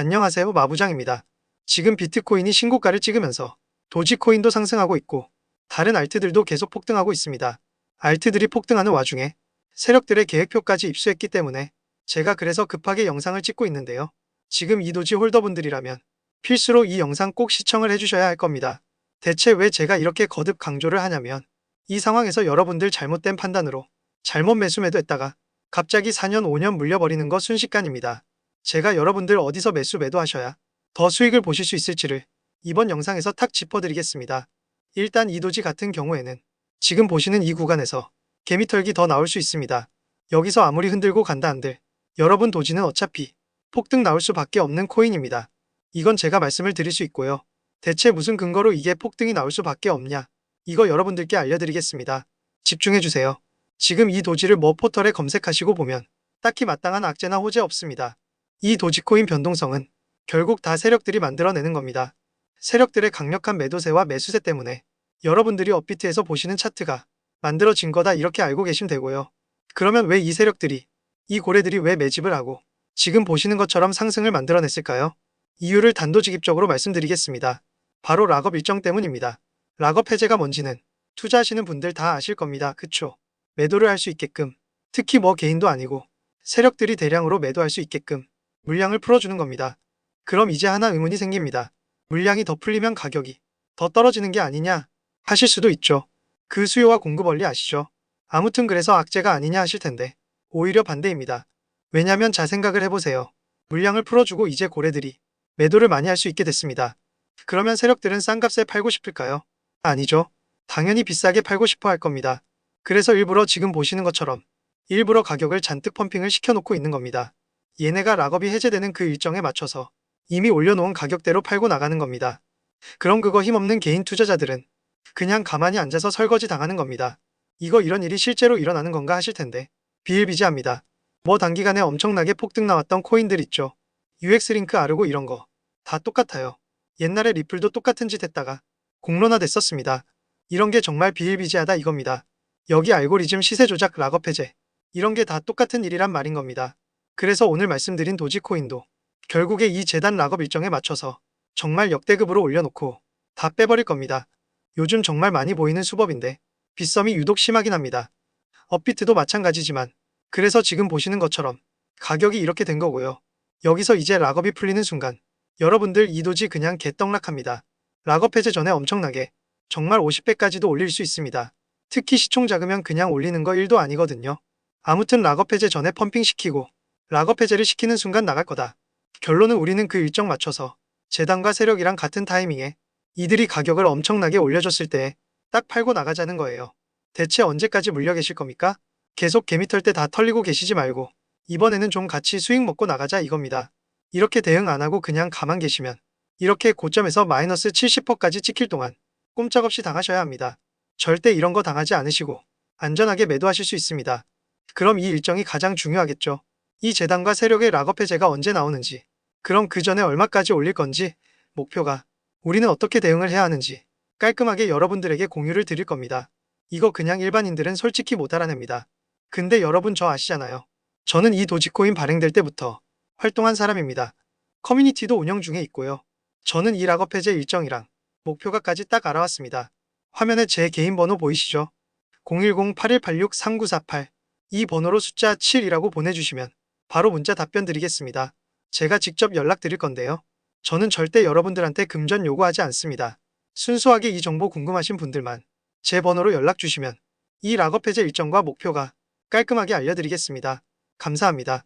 안녕하세요 마부장입니다. 지금 비트코인이 신고가를 찍으면서 도지코인도 상승하고 있고 다른 알트들도 계속 폭등하고 있습니다. 알트들이 폭등하는 와중에 세력들의 계획표까지 입수했기 때문에 제가 그래서 급하게 영상을 찍고 있는데요. 지금 이 도지 홀더분들이라면 필수로 이 영상 꼭 시청을 해주셔야 할 겁니다. 대체 왜 제가 이렇게 거듭 강조를 하냐면 이 상황에서 여러분들 잘못된 판단으로 잘못 매수 매도 했다가 갑자기 4년 5년 물려버리는 거 순식간입니다. 제가 여러분들 어디서 매수 매도하셔야 더 수익을 보실 수 있을지를 이번 영상에서 탁 짚어드리겠습니다. 일단 이 도지 같은 경우에는 지금 보시는 이 구간에서 개미털기 더 나올 수 있습니다. 여기서 아무리 흔들고 간다 한들 여러분 도지는 어차피 폭등 나올 수밖에 없는 코인입니다. 이건 제가 말씀을 드릴 수 있고요. 대체 무슨 근거로 이게 폭등이 나올 수밖에 없냐? 이거 여러분들께 알려드리겠습니다. 집중해주세요. 지금 이 도지를 뭐 포털에 검색하시고 보면 딱히 마땅한 악재나 호재 없습니다. 이 도지코인 변동성은 결국 다 세력들이 만들어내는 겁니다. 세력들의 강력한 매도세와 매수세 때문에 여러분들이 업비트에서 보시는 차트가 만들어진 거다 이렇게 알고 계시면 되고요. 그러면 왜 이 세력들이, 이 고래들이 왜 매집을 하고 지금 보시는 것처럼 상승을 만들어냈을까요? 이유를 단도직입적으로 말씀드리겠습니다. 바로 락업 일정 때문입니다. 락업 해제가 뭔지는 투자하시는 분들 다 아실 겁니다. 그쵸? 매도를 할 수 있게끔, 특히 뭐 개인도 아니고 세력들이 대량으로 매도할 수 있게끔 물량을 풀어주는 겁니다. 그럼 이제 하나 의문이 생깁니다. 물량이 더 풀리면 가격이 더 떨어지는 게 아니냐 하실 수도 있죠. 그 수요와 공급 원리 아시죠? 아무튼 그래서 악재가 아니냐 하실 텐데 오히려 반대입니다. 왜냐면 자 생각을 해보세요. 물량을 풀어주고 이제 고래들이 매도를 많이 할 수 있게 됐습니다. 그러면 세력들은 싼 값에 팔고 싶을까요? 아니죠. 당연히 비싸게 팔고 싶어 할 겁니다. 그래서 일부러 지금 보시는 것처럼 일부러 가격을 잔뜩 펌핑을 시켜놓고 있는 겁니다. 얘네가 락업이 해제되는 그 일정에 맞춰서 이미 올려놓은 가격대로 팔고 나가는 겁니다. 그럼 그거 힘없는 개인 투자자들은 그냥 가만히 앉아서 설거지 당하는 겁니다. 이거 이런 일이 실제로 일어나는 건가 하실 텐데 비일비재합니다. 뭐 단기간에 엄청나게 폭등 나왔던 코인들 있죠. UX링크 아르고 이런 거 다 똑같아요. 옛날에 리플도 똑같은 짓 했다가 공론화 됐었습니다. 이런 게 정말 비일비재하다 이겁니다. 여기 알고리즘 시세 조작 락업 해제 이런 게 다 똑같은 일이란 말인 겁니다. 그래서 오늘 말씀드린 도지코인도 결국에 이 재단 락업 일정에 맞춰서 정말 역대급으로 올려놓고 다 빼버릴 겁니다. 요즘 정말 많이 보이는 수법인데 빗썸이 유독 심하긴 합니다. 업비트도 마찬가지지만 그래서 지금 보시는 것처럼 가격이 이렇게 된 거고요. 여기서 이제 락업이 풀리는 순간 여러분들 이도지 그냥 개떡락합니다. 락업 해제 전에 엄청나게 정말 50배까지도 올릴 수 있습니다. 특히 시총 작으면 그냥 올리는 거 1도 아니거든요. 아무튼 락업 해제 전에 펌핑시키고 락업 해제를 시키는 순간 나갈 거다. 결론은 우리는 그 일정 맞춰서 재단과 세력이랑 같은 타이밍에 이들이 가격을 엄청나게 올려줬을 때 딱 팔고 나가자는 거예요. 대체 언제까지 물려 계실 겁니까? 계속 개미털 때 다 털리고 계시지 말고 이번에는 좀 같이 수익 먹고 나가자 이겁니다. 이렇게 대응 안 하고 그냥 가만 계시면 이렇게 고점에서 마이너스 70%까지 찍힐 동안 꼼짝없이 당하셔야 합니다. 절대 이런 거 당하지 않으시고 안전하게 매도하실 수 있습니다. 그럼 이 일정이 가장 중요하겠죠. 이 재단과 세력의 락업 해제가 언제 나오는지, 그럼 그 전에 얼마까지 올릴 건지, 목표가, 우리는 어떻게 대응을 해야 하는지 깔끔하게 여러분들에게 공유를 드릴 겁니다. 이거 그냥 일반인들은 솔직히 못 알아냅니다. 근데 여러분 저 아시잖아요. 저는 이 도지코인 발행될 때부터 활동한 사람입니다. 커뮤니티도 운영 중에 있고요. 저는 이 락업 해제 일정이랑 목표가까지 딱 알아왔습니다. 화면에 제 개인 번호 보이시죠? 010-8186-3948 이 번호로 숫자 7이라고 보내주시면 바로 문자 답변 드리겠습니다. 제가 직접 연락 드릴 건데요. 저는 절대 여러분들한테 금전 요구하지 않습니다. 순수하게 이 정보 궁금하신 분들만 제 번호로 연락 주시면 이 락업 해제 일정과 목표가 깔끔하게 알려드리겠습니다. 감사합니다.